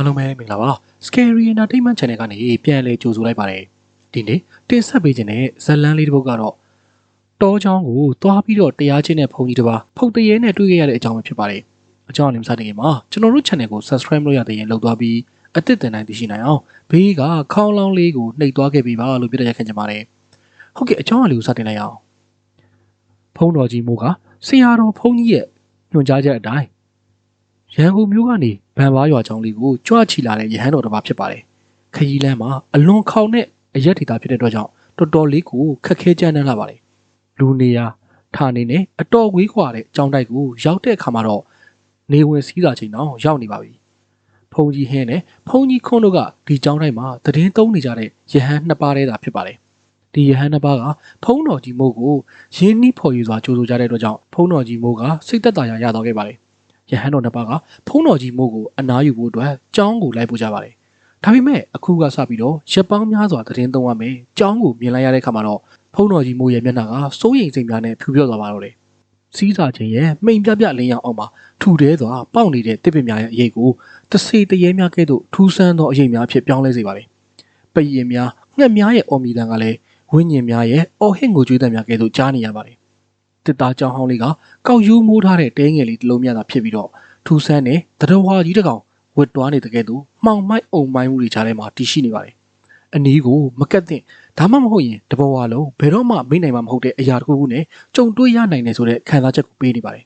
အားလုံးပဲမင်္ဂလာပါ Scary Entertainment Channel ကနေပြန်လည်ကြိုဆိုလိုက်ပါတယ်ဒီနေ့တင်ဆက်ပေးခြင်းတဲ့ဇတ်လန်းလေးတစ်ပုဒ်ကတော့တောချောင်းကိုသွားပြီးတော့တရားချင်းတဲ့ဘုံကြီးတစ်ပါးဖုတ်တရေနဲ့တွေ့ခဲ့ရတဲ့အကြောင်းပဲဖြစ်ပါတယ်အကြောင်းအရင်းစတဲ့ခင်မှာကျွန်တော်တို့ channel ကို subscribe လုပ်ရတဲ့ရင်လောက်သွားပြီးအသစ်တင်နိုင်သိရှိနိုင်အောင်ဘေးကခေါင်းလောင်းလေးကိုနှိပ်သွားခဲ့ပေးပါလို့ပြောတဲ့ရက်ခင်ချင်ပါတယ်ဟုတ်ကဲ့အကြောင်းအရာလေးကိုစတင်လိုက်အောင်ဖုံတော်ကြီးမိုးကဆရာတော်ဖုံကြီးရဲ့ညွှန်ကြားချက်အတိုင်း ရန်ကုန်မြို့ကနေဗန်ဘာရွာချောင်းလေးကိုကြွချီလာတဲ့ရဟန်းတော်တစ်ပါးဖြစ်ပါတယ်။ခရီးလမ်းမှာအလွန်ခေါင်တဲ့အရက်ဒေတာဖြစ်တဲ့အတွက်ကြောင့်တော်တော်လေးကိုခက်ခဲကြမ်းတမ်းလာပါတယ်။လူနေရာဌာနေနဲ့အတော်ဝေးခွာတဲ့အကြောင်းတိုက်ကိုရောက်တဲ့အခါမှာတော့နေဝင်စည်းစာချိန်တော့ရောက်နေပါပြီ။ဖုန်ကြီးဟင်းနဲ့ဖုန်ကြီးခွန်းတို့ကဒီကြောင်းတိုက်မှာတည်င်းသုံးနေကြတဲ့ရဟန်းနှစ်ပါးတည်းသာဖြစ်ပါတယ်။ဒီရဟန်းနှစ်ပါးကဖုံးတော်ကြီးမိုးကိုရင်းနှီးဖော်ယူစွာကြိုးဆိုကြတဲ့အတွက်ကြောင့်ဖုံးတော်ကြီးမိုးကစိတ်သက်သာရာရသွားခဲ့ပါတယ်။ ရဟန်းတော်နှစ်ပါးကဖုံးတော်ကြီးမိုးကိုအနားယူဖို့အတွက်ကြောင်းကိုလိုက်ပို့ကြပါတယ်။ဒါပေမဲ့အခုကစပြီးတော့ရက်ပေါင်းများစွာသတင်းသုံးရမယ်။ကြောင်းကိုမြင်လိုက်ရတဲ့အခါမှာတော့ဖုံးတော်ကြီးမိုးရဲ့မျက်နှာကစိုးရိမ်စိတ်များနဲ့ဖြူပြော့သွားပါတော့တယ်။စီးစာချင်းရဲ့မိန်ပြပြလင်းရောင်အောင်မှာထူတဲစွာပေါက်နေတဲ့တစ်ပင်များရဲ့အရေးကိုတစေတရေများကဲ့သို့ထူးဆန်းသောအရေးများဖြစ်ပြောင်းလဲစေပါတယ်။ပရင်များငှက်များရဲ့အော်မီတန်ကလည်းဝိညာဉ်များရဲ့အော်ဟစ်ငိုကြွေးတံများကဲ့သို့ကြားနေရပါတယ်။ တစ်သားကြောင်ဟောင်းလေးကကောက်ယူမိုးထားတဲ့တဲငယ်လေးတစ်လုံးများသာဖြစ်ပြီးတော့ထူဆန်းတဲ့တရဝါကြီးတစ်ကောင်ဝတ်တွားနေတဲ့ကဲ့သို့မှောင်မိုက်အုံမိုင်းမှုတွေကြားထဲမှာတည်ရှိနေပါတယ်။အနီးကိုမကက်သင့်ဒါမှမဟုတ်ရင်တဘဝလုံးဘယ်တော့မှမေ့နိုင်မှာမဟုတ်တဲ့အရာတစ်ခုခုနဲ့ကြုံတွေ့ရနိုင်တယ်ဆိုတဲ့ခံစားချက်ကိုပေးနေပါတယ်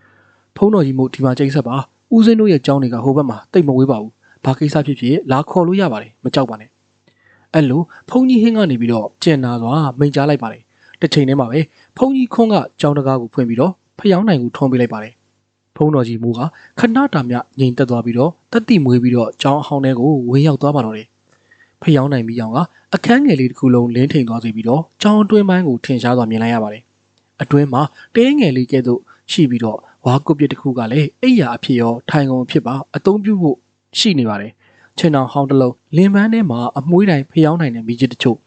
။ဖုံးတော်ကြီးမို့ဒီမှာချိန်ဆက်ပါဦးစင်းတို့ရဲ့ကြောင်းတွေကဟိုဘက်မှာတိတ်မဝေးပါဘူး။ဘာကိစ္စဖြစ်ဖြစ်လာခေါ်လို့ရပါတယ်မကြောက်ပါနဲ့။အဲ့လိုဖုံးကြီးဟင်းကနေပြီးတော့ကျင်နာစွာမိန်ကြားလိုက်ပါတယ်။ တစ်ချိန်တည်းမှာပဲဖုံးကြီးခွန်းကကြောင်းတကားကိုဖွင့်ပြီးတော့ဖျောင်းနိုင်ကိုထွန်းပေးလိုက်ပါတယ်။ဖုံးတော်ကြီးမူကခဏတာမြငိန်တက်သွားပြီးတော့တက်တိမွေးပြီးတော့ကြောင်းအဟောင်းထဲကိုဝေးရောက်သွားပါတော့တယ်။ဖျောင်းနိုင်ပြီးအောင်ကအခန်းငယ်လေးတစ်ခုလုံးလင်းထိန်သွားစေပြီးတော့ကြောင်းအတွင်းပိုင်းကိုထင်ရှားစွာမြင်လိုက်ရပါတယ်။အတွင်းမှာတဲငယ်လေးကဲ့သို့ရှိပြီးတော့ဝါကုတ်ပြစ်တစ်ခုကလည်းအိယာအဖြစ်ရောထိုင်ကုန်အဖြစ်ပါအသုံးပြုဖို့ရှိနေပါတယ်။ချင်းတော်ဟောင်းတစ်လုံးလင်ပန်းထဲမှာအမွှေးတိုင်းဖျောင်းနိုင်တဲ့မိကြီးတချို့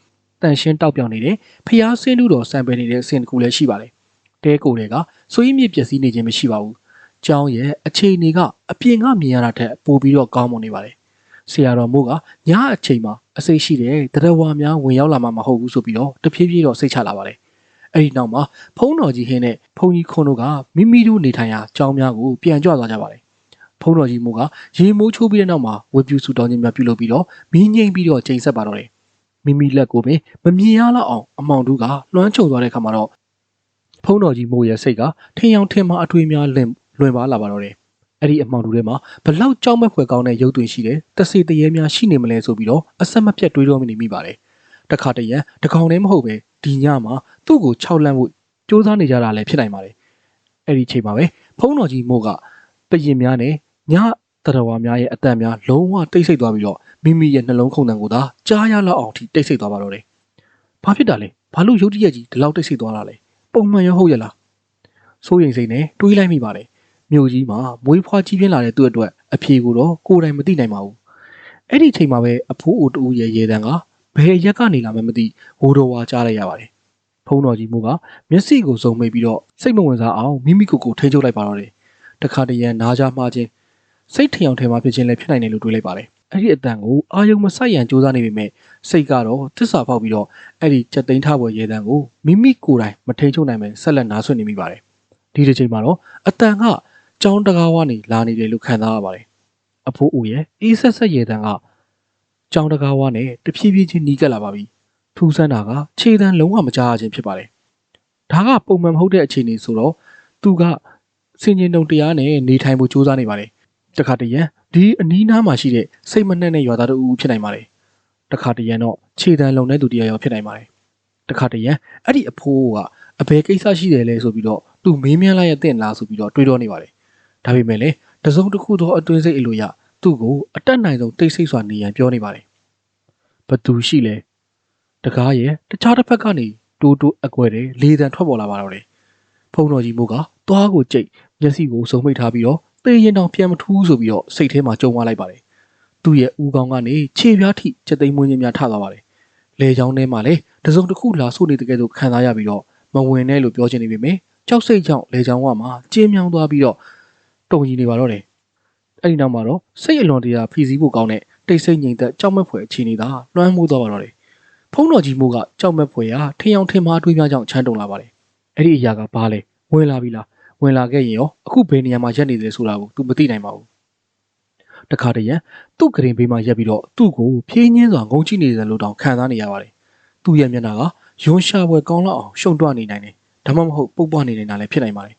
တန်ရှင်းတောက်ပြောင်နေတဲ့ဖျားဆင်းလူတော်စံပယ်နေတဲ့အဆင့်တစ်ခုလည်းရှိပါတယ်။တဲကိုတွေကဆွေးမြစ်ပျက်စီးနေခြင်းမရှိပါဘူး။ကျောင်းရဲ့အခြေအနေကအပြင်ကမြင်ရတာထက်ပိုပြီးတော့ကောင်းမွန်နေပါတယ်။ဆရာတော်မို့ကညအချိန်မှာအစိတ်ရှိတဲ့တရဝါများဝင်ရောက်လာမှာမဟုတ်ဘူးဆိုပြီးတော့တဖြည်းဖြည်းတော့စိတ်ချလာပါတယ်။အဲဒီနောက်မှာဖုံးတော်ကြီးဟင်းနဲ့ဖုံးကြီးခွန်းတို့ကမိမိတို့နေထိုင်ရာကျောင်းများကိုပြန်ကြွသွားကြပါတယ်။ဖုံးတော်ကြီးမို့ကရေမိုးချိုးပြီးတဲ့နောက်မှာဝေပြူစုတောင်းခြင်းများပြုလုပ်ပြီးတော့မီးငိမ့်ပြီးတော့ချိန်ဆက်ပါတော့တယ်။ မိမိလက်ကိုပင်မမြင်ရလောက်အောင်အမောင်တို့ကလွှမ်းခြုံသွားတဲ့အခါမှာတော့ဖုံးတော်ကြီးမို့ရဲ့စိတ်ကထင်အောင်ထင်မှာအထွေများလင့်လွင်ပါလာပါတော့တယ်။အဲ့ဒီအမောင်တူထဲမှာဘလောက်ကြောက်မဲ့ဖွယ်ကောင်းတဲ့ရုပ်သွင်းရှိတယ်တစေတရေများရှိနေမလဲဆိုပြီးတော့အဆက်မပြတ်တွေးတော့မနေမိပါတယ်။တခါတရံတကောင်တည်းမဟုတ်ပဲဒီညမှာသူ့ကိုခြောက်လန့်ဖို့စူးစမ်းနေကြတာလည်းဖြစ်နိုင်ပါတယ်။အဲ့ဒီအချိန်မှာပဲဖုံးတော်ကြီးမို့ကပရင်များနဲ့ည တရဝါများရဲ့အတန်များလုံးဝတိတ်ဆိတ်သွားပြီးတော့မိမိရဲ့နှလုံးခုန်တန်ကိုသာကြားရလောက်အောင်ထိတိတ်ဆိတ်သွားပါတော့တယ်။ဘာဖြစ်တာလဲ။ဘာလို့ရုတ်တရက်ကြီးဒီလောက်တိတ်ဆိတ်သွားတာလဲ။ပုံမှန်ရောဟုတ်ရဲ့လား။စိုးရိမ်စိတ်နဲ့တွေးလိုက်မိပါတယ်။မြို့ကြီးမှာမွေးဖွားကြီးပြင်းလာတဲ့သူ့အတွက်အဖြေကိုတော့ကိုယ်တိုင်မသိနိုင်ပါဘူး။အဲ့ဒီအချိန်မှာပဲအဖိုးအိုတူရဲ့ရေတံကဘယ်ရက်ကနေလာမှမသိဝိုးတော်ဝါကြားလိုက်ရပါတယ်။ဖုံးတော်ကြီးမို့ကမျက်စိကိုစုံမိတ်ပြီးတော့စိတ်မဝင်စားအောင်မိမိကိုယ်ကိုထိန်းချုပ်လိုက်ပါတော့တယ်။တခါတရံနားကြမှားခြင်း စိတ်ထျောင်ထဲမှာဖြစ်ခြင်းလည်းဖြစ်နိုင်တယ်လို့တွေးလိုက်ပါတယ်။အဲ့ဒီအတန်ကိုအာယုံမဆိုင်ရန်စူးစမ်းနေပေမဲ့စိတ်ကတော့တစ္ဆာဖောက်ပြီးတော့အဲ့ဒီချက်သိမ်းထားပွဲရေတံကိုမိမိကိုယ်တိုင်မထိန်းချုပ်နိုင်ပဲဆက်လက်နားဆွနေမိပါတယ်။ဒီတစ်ချိန်မှာတော့အတန်ကကျောင်းတကားဝါနေလာနေတယ်လို့ခံစားရပါတယ်။အဖိုးဦးရဲ့အေးဆက်ဆက်ရေတံကကျောင်းတကားဝါနဲ့တဖြည်းဖြည်းချင်းနီးကပ်လာပါပြီ။ထူးဆန်းတာကခြေတံလုံးဝမကြားရခြင်းဖြစ်ပါတယ်။ဒါကပုံမှန်မဟုတ်တဲ့အခြေအနေဆိုတော့သူကစင်ကျင်တုံတရားနဲ့နေထိုင်ဖို့ကြိုးစားနေပါတယ်။ တခါတရံဒီအနီးနားမှာရှိတဲ့စိတ်မနှက်တဲ့ရွာသားတို့ဖြစ်နိုင်ပါတယ်။တခါတရံတော့ခြေတံလုံတဲ့သူတရားရောဖြစ်နိုင်ပါတယ်။တခါတရံအဲ့ဒီအဖိုးကအဘယ်ကိစ္စရှိတယ်လဲဆိုပြီးတော့သူမေးမြန်းလိုက်ရတဲ့လားဆိုပြီးတော့တွေးတော့နေပါတယ်။ဒါပေမဲ့လည်းတစုံတစ်ခုသောအတွင်းစိတ်အလိုရသူ့ကိုအတက်နိုင်ဆုံးတိတ်ဆိတ်စွာနေရန်ပြောနေပါတယ်။ဘသူရှိလဲတကားရဲ့တခြားတစ်ဖက်ကနေတိုးတိုးအကွဲတယ်လေတံထွက်ပေါ်လာပါတော့တယ်။ဖုံတော်ကြီးမို့ကသွားကိုကြိတ်မျက်စိကိုစုံမိတ်ထားပြီးတော့ သေရင်တောင်ပြန်မထူးဆိုပြီးတော့စိတ်ထဲမှာကြုံသွားလိုက်ပါတယ်။သူ့ရဲ့ဦးခေါင်းကနေခြေပြားထိချက်သိမ်းမွေးခြင်းများထသွားပါတယ်။လေချောင်းထဲမှာလည်းတစုံတစ်ခုလာဆိုနေတဲ့ကဲ့သို့ခံစားရပြီးတော့မဝင်နဲ့လို့ပြောချင်နေပေမယ့်ကြောက်စိတ်ကြောင့်လေချောင်းဝမှာကျင်းမြောင်းသွားပြီးတော့တုံကြီးနေပါတော့တယ်။အဲ့ဒီနောက်မှာတော့စိတ်အလွန်တရာဖီစီးဖို့ကောင်းတဲ့တိတ်ဆိတ်ငြိမ်သက်ကြောက်မက်ဖွယ်အခြေအနေသာလွှမ်းမိုးသွားပါတော့တယ်ဖုံးတော်ကြီးမိုးကကြောက်မက်ဖွယ်ရာထင်အောင်ထင်မှားတွေးများကြောင့်ချမ်းတုံလာပါတယ်အဲ့ဒီအရာကဘာလဲဝင်လာပြီလား ဝင်လာခဲ့ရင်ရောအခုဘယ်နေရာမှာရက်နေတယ်ဆိုတာကို तू မသိနိုင်ပါဘူးတခါတည်းရန်သူ့ကရင်ဘေးမှာရက်ပြီးတော့သူ့ကိုဖြင်းညင်းစွာငုံကြည့်နေတယ်လို့တောင်ခံစားနေရပါတယ်သူ့ရဲ့မျက်နှာကယွန်းရှာပွဲကောင်းလောက်အောင်ရှုံတွနေနိုင်တယ်ဒါမှမဟုတ်ပုတ်ပွားနေနေတာလည်းဖြစ်နိုင်ပါတယ်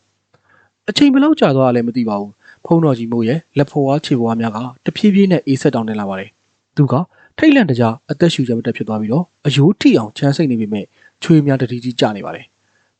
အချိန်ဘယ်လောက်ကြာသွားတာလဲမသိပါဘူးဖုံးတော်ကြီးမိုးရဲ့လက်ဖော်ဝါးခြေပွားများကတဖြည်းဖြည်းနဲ့အေးဆက်တောင်းနေလာပါတယ်။သူကထိတ်လန့်တကြားအသက်ရှူကြမတက်ဖြစ်သွားပြီးတော့အယိုးထိအောင်ချမ်းစိတ်နေပေမဲ့ချွေးများတတိကြီးကျနေပါတယ်။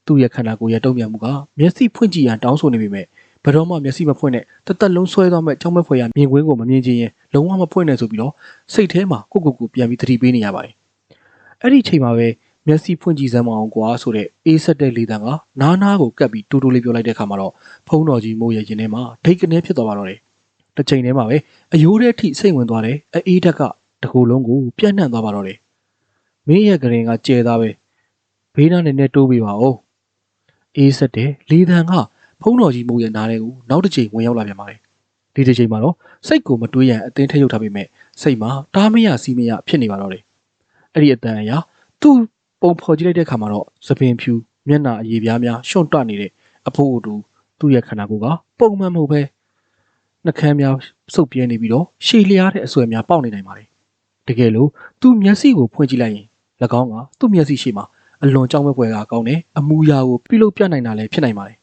သူ့ရဲ့ခန္ဓာကိုယ်ရဲ့တုံ့ပြန်မှုကမျက်စိဖွင့်ကြည့်ရန်တောင်းဆိုနေပေမဲ့ဘယ်တော့မှမျက်စိမဖွင့်နဲ့တသက်လုံးဆွဲသွားမဲ့ကြောက်မဲ့ဖွယ်ရမြင်ကွင်းကိုမမြင်ချင်းရင်လုံးဝမဖွင့်နဲ့ဆိုပြီးတော့စိတ်ထဲမှာကိုကိုကိုပြန်ပြီးသတိပေးနေရပါတယ်။အဲ့ဒီအချိန်မှာပဲမျက်စိဖွင့်ကြည့်စမ်းမအောင်ကွာဆိုတဲ့အေးဆက်တဲ့လေတံကနားနားကိုကပ်ပြီးတူတူလေးပြောလိုက်တဲ့အခါမှာတော့ဖုံးတော်ကြီးမိုးရဲ့ရင်ထဲမှာဒိတ်ကနေဖြစ်သွားပါတော့တယ်။တစ်ချိန်တည်းမှာပဲအယိုးတဲ့ထိစိတ်ဝင်သွားတယ်။အေးဓာတ်ကတကူလုံးကိုပြန့်နှံ့သွားပါတော့တယ်။မင်းရဲ့ကရင်ကကျဲသားပဲ။ဘေးနားနဲ့နဲ့တိုးပေးပါဦး။ အေးဆက်တဲ့လေတံကဖုံးတော်ကြီးမိုးရဲ့နားထဲကိုနောက်တစ်ချိန်ဝင်ရောက်လာပြန်ပါတယ်။ဒီတစ်ချိန်မှာတော့စိတ်ကိုမတွေးရန်အတင်းထည့်ရုပ်ထားပေမဲ့စိတ်မှာတားမရစီးမရဖြစ်နေပါတော့တယ်။အဲ့ဒီအတန်အရာသူ့ပုံဖော်ကြည့်လိုက်တဲ့အခါမှာတော့သပင်ဖြူမျက်နှာအရည်ပြားများရှုံ့တွနေတဲ့အဖိုးအတူသူ့ရဲ့ခန္ဓာကိုယ်ကပုံမှန်မဟုတ်ပဲနှကမ်းများစုပ်ပြဲနေပြီးတော့ရှည်လျားတဲ့အဆွဲများပေါက်နေနိုင်ပါတယ်တကယ်လို့သူ့မျက်စိကိုဖွင့်ကြည့်လိုက်ရင်၎င်းကသူ့မျက်စိရှိမှ အလွန်ကြောက်မဲ့ဖွယ်ကကောင်းတဲ့အမူအရာကိုပြုလုပ်ပြနိုင်တာလည်းဖြစ်နိုင်ပါတယ်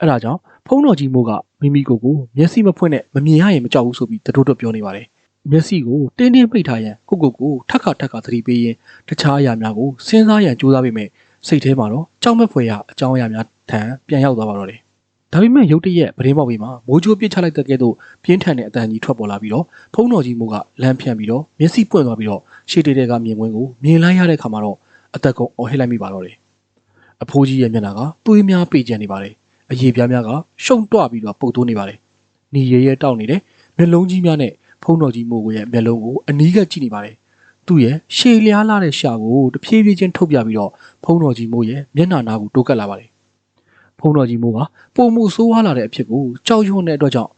အဲဒါကြောင့်ဖုံးတော်ကြီးမိုးကမိမိကိုယ်ကိုမျက်စိမဖွင့်နဲ့မမြင်ရရင်မကြောက်ဘူးဆိုပြီးတတိုးတော့ပြောနေပါတယ်မျက်စိကိုတင်းတင်းပိတ်ထားရန်ကိုကိုကိုထက်ခါထက်ခါသတိပေးရင်တခြားအရာများကိုစဉ်းစားရန်ကြိုးစားပေမဲ့စိတ်ထဲမှာတော့ကြောက်မဲ့ဖွယ်ရအကြောင်းအရာများထံပြန်ရောက်သွားပါတော့တယ်။ဒါပေမဲ့ရုတ်တရက်ပရင်းပေါက်ပြီးမှမိုးကြိုးပစ်ချလိုက်တဲ့ကဲ့သို့ပြင်းထန်တဲ့အတန်ကြီးထွက်ပေါ်လာပြီးတော့ဖုံးတော်ကြီးမိုးကလမ်းဖြန့်ပြီးတော့မျက်စိပွင့်သွားပြီးတော့ရှေ့တေတဲကမြင်ကွင်းကိုမြင်လိုက်ရတဲ့ခါမှာတော့ အသက်ကုန်အော်ဟစ်လိုက်မိပါတော့တယ်။အဖိုးကြီးရဲ့မျက်နှာကသွေးများပေကျန်နေပါတယ်။အရေပြားများကရှုံတွပြီးတော့ပုတ်တိုးနေပါတယ်။နီရဲရဲတောက်နေတဲ့မျက်လုံးကြီးများနဲ့ဖုံးတော်ကြီးမိုးကိုရဲ့မျက်လုံးကိုအနီးကကြည့်နေပါတယ်။သူ့ရဲ့ရှည်လျားလာတဲ့ရှာကိုတဖြည်းဖြည်းချင်းထုတ်ပြပြီးတော့ဖုံးတော်ကြီးမိုးရဲ့မျက်နှာနာကိုတိုးကပ်လာပါတယ်။ဖုံးတော်ကြီးမိုးကပုံမှုဆိုးဝါးလာတဲ့အဖြစ်ကိုကြောက်ရွံ့တဲ့အတွက်ကြောင့်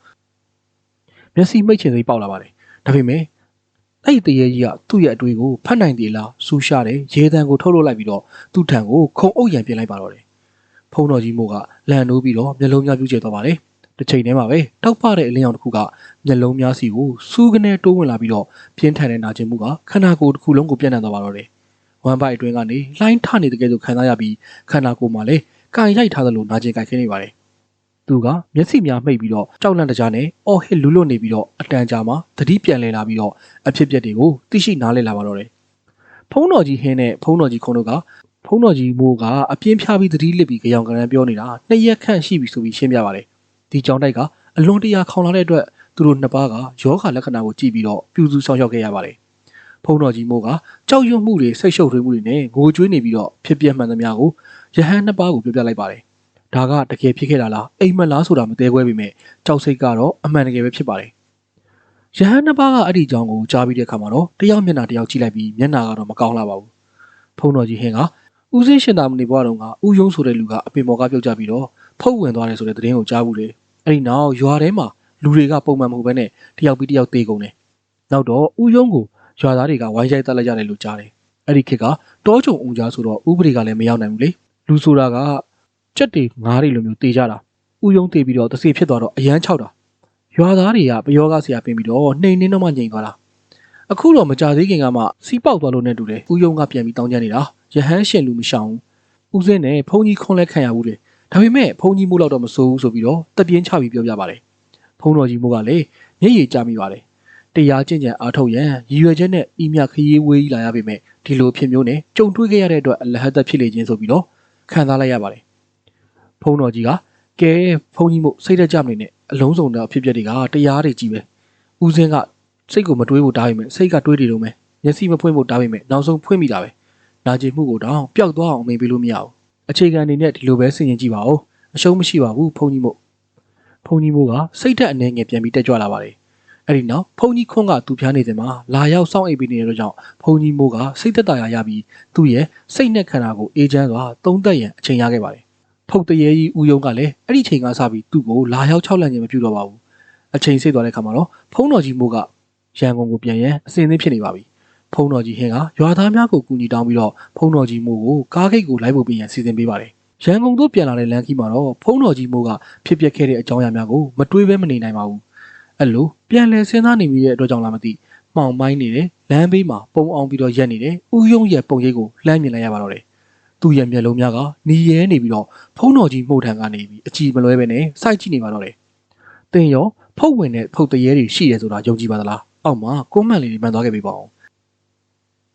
မျက်စိမိတ်ချင်စိတ်ပေါက်လာပါတယ်။ဒါပေမဲ့ အဲ့ဒီတရေကြီးကသူ့ရဲ့အတွေးကိုဖတ်နိုင်သေးလားစူးရှာတဲ့ရေတံကိုထုတ်လုပ်လိုက်ပြီးတော့သူ့ထံကိုခုံအုပ်ရံပြင်လိုက်ပါတော့တယ်။ဖုံးတော်ကြီးမိုးကလန်နိုးပြီးတော့မျက်လုံးများပြူးကျသွားပါတယ်။တစ်ချိန်တည်းမှာပဲတောက်ပတဲ့အလင်းရောင်တစ်ခုကမျက်လုံးများစီကိုစူးကနေတိုးဝင်လာပြီးတော့ပြင်းထန်တဲ့နာကျင်မှုကခန္ဓာကိုယ်တစ်ခုလုံးကိုပြန့်နှံ့သွားပါတော့တယ်။ဝမ်ဘိုက်အတွင်းကနေလှိုင်းထနေတဲ့ကဲ့သို့ခံစားရပြီးခန္ဓာကိုယ်မှာလည်းကန်ရိုက်ထားသလိုနာကျင်ကြိုက်ခင်းနေပါတယ်။ သူကမျက်စိများမှိတ်ပြီးတော့ကြောက်လန့်တကြားနဲ့အော်ဟစ်လူလွတ်နေပြီးတော့အတန်ကြာမှသတိပြန်လည်လာပြီးတော့အဖြစ်အပျက်တွေကိုသိရှိနားလည်လာပါတော့တယ်။ဖုံးတော်ကြီးဟင်းနဲ့ဖုံးတော်ကြီးခွန်တို့ကဖုံးတော်ကြီးမိုးကအပြင်းဖြားပြီးသတိလစ်ပြီးကြောင်ကရန်ပြောနေတာနှစ်ရက်ခန့်ရှိပြီဆိုပြီးရှင်းပြပါတယ်။ဒီကြောင်တိုက်ကအလွန်တရာခေါင်လာတဲ့အတွက်သူတို့နှစ်ပါးကယောဂလက္ခဏာကိုကြည့်ပြီးတော့ပြူစုဆောင်ရောက်ခဲ့ရပါတယ်။ဖုံတော်ကြီးမိုးကကြောက်ရွံ့မှုတွေစိတ်ရှုပ်ထွေးမှုတွေနဲ့ငိုကြွေးနေပြီးတော့ဖြစ်ပြမှန်သမျှကိုယဟန်နှစ်ပါးကိုပြောပြလိုက်ပါတယ်။ ဒါကတကယ်ဖြစ်ခဲ့တာလားအိမ်မက်လားဆိုတာမသေးခွဲပေမဲ့ကြောက်စိတ်ကတော့အမှန်တကယ်ပဲဖြစ်ပါတယ်။ယဟန်နှစ်ပါးကအဲ့ဒီကြောင်ကိုကြားပြီးတဲ့အခါမှာတော့တယောက်မျက်နှာတယောက်ကြည့်လိုက်ပြီးမျက်နှာကတော့မကောင်းလာပါဘူး။ဖုံတော်ကြီးဟင်းကဦးစင်းရှင်သာမဏေဘွားတော်ကဦးယုံဆိုတဲ့လူကအပင်ပေါ်ကပြုတ်ကြပြီးတော့ဖုတ်ဝင်သွားတယ်ဆိုတဲ့သတင်းကိုကြားဘူးလေ။အဲ့ဒီနောက်ရွာထဲမှာလူတွေကပုံမှန်မဟုတ်ဘဲနဲ့တယောက်ပြီးတယောက်တေးကုန်တယ်။နောက်တော့ဥယုံကိုရွာသားတွေကဝိုင်းရိုက်တက်လိုက်ကြတယ်လို့ကြားတယ်။အဲ့ဒီခေတ်ကတောချုံအောင်ကြားဆိုတော့ဥပဒေကလည်းမရောက်နိုင်ဘူးလေ။လူဆိုတာက ကြက်တွေငါးတွေလိုမျိုးတေးကြတာ။ဥယုံတေးပြီးတော့တစေဖြစ်သွားတော့အရန်ချောက်တာ။ရွာသားတွေကပယောဂဆရာပင်ပြီးတော့နှိမ်နှင်းတော့မှငြိမ်သွားတာ။အခုတော့မကြသေးခင်ကမှစီးပေါက်သွားလို့နဲ့တူတယ်။ဥယုံကပြန်ပြီးတောင်းကျမ်းနေတာ။ရဟန်းရှင်လူမရှောင်ဘူး။ဦးစင်းနဲ့ဘုံကြီးခွန်လဲခံရဘူးလေ။ဒါပေမဲ့ဘုံကြီးမို့တော့မစိုးဘူးဆိုပြီးတော့တပြင်းချပြီးပြောပြပါတယ်။ဖုံးတော်ကြီးမိုးကလည်းမျက်ရည်ကျမိပါတယ်။တရားကျင့်ကြံအားထုတ်ရန်ရည်ရွယ်ချက်နဲ့ဤမြခရီးဝေးလာရပေမဲ့ဒီလိုဖြစ်မျိုးနဲ့ကြုံတွေ့ခဲ့ရတဲ့အတွက်အလဟတ်သက်ဖြစ်လေခြင်းဆိုပြီးတော့ခံစားလိုက်ရပါတယ်။ ဖုံးတော်ကြီးကကဲဖုံးကြီးမို့စိတ်တကြမနေနဲ့အလုံးစုံတဲ့အဖြစ်အပျက်တွေကတရားတွေကြီးပဲ။ဦးစင်းကစိတ်ကိုမတွေးဖို့တားပေမဲ့စိတ်ကတွေးနေတော့မယ်။မျက်စိမဖွင့်ဖို့တားပေမဲ့နောက်ဆုံးဖွင့်မိတာပဲ။နာကျင်မှုကိုတောင်ပျောက်သွားအောင်မေးပေးလို့မရဘူး။အခြေခံအနေနဲ့ဒီလိုပဲဆင်ခြင်ကြည့်ပါဦး။အရှုံးမရှိပါဘူးဖုံးကြီးမို့ဖုန်ကြီးမိုးကစိတ်သက်အနေငယ်ပြန်ပြီးတက်ကြွလာပါတယ်။အဲ့ဒီနောက်ဖုန်ကြီးခွန်းကသူ့ဖျားနေတယ်မှာလာရောက်စောင့်အိပ်ပြီးနေတဲ့ကြောင့်ဖုန်ကြီးမိုးကစိတ်သက်သာရာရပြီးသူ့ရဲ့စိတ်နဲ့ခန္ဓာကိုအေးချမ်းစွာသုံးသက်ရန်အချိန်ရခဲ့ပါတယ်။ ဖုတ်တရေကြီးဦးယုံကလည်းအဲ့ဒီချိန်ကစပြီးသူ့ကိုလာရောက်၆လန့်ခြင်းမပြုတော့ပါဘူး။အချိန်စိတ်သွားတဲ့ခါမှာတော့ဖုံးတော်ကြီးမိုးကရန်ကုန်ကိုပြန်ရန်အစဉ်သင့်ဖြစ်နေပါပြီဖုံးတော်ကြီးဟင်းကရွာသားများကိုကူညီတောင်းပြီးတော့ဖုံးတော်ကြီးမိုးကိုကားဂိတ်ကိုလိုက်ပို့ပေးရန်စီစဉ်ပေးပါတယ်ရန်ကုန်သို့ပြန်လာတဲ့လမ်းခီးမှာတော့ဖုံးတော်ကြီးမိုးကဖြစ်ပျက်ခဲ့တဲ့အကြောင်းအရာများကိုမတွေးဘဲမနေနိုင်ပါဘူးအဲ့လိုပြန်လည်စဉ်းစားနေမိတဲ့အတွက်ကြောင့်လားမသိမှောင်မိုင်းနေတဲ့လမ်းဘေးမှာပုံအောင်ပြီးတော့ရက်နေတဲ့ဥယုံရဲ့ပုံရိပ်ကိုလှမ်းမြင်လိုက်ရပါတော့တယ် သူ့ရဲ့မျက်လုံးများကနီးရဲနေပြီးတော့ဖုံးတော်ကြီးမှုတ်ထန်ကနေပြီးအကြည့်မလွဲပဲနဲ့စိုက်ကြည့်နေပါတော့တယ်တင်ရောဖုတ်ဝင်တဲ့ဖုတ်တရေတွေရှိတယ်ဆိုတာယုံကြည်ပါသလားအောက်မှာကွန်မန့်လေးတွေမှန်သွားခဲ့ပြီပေါ့အောင်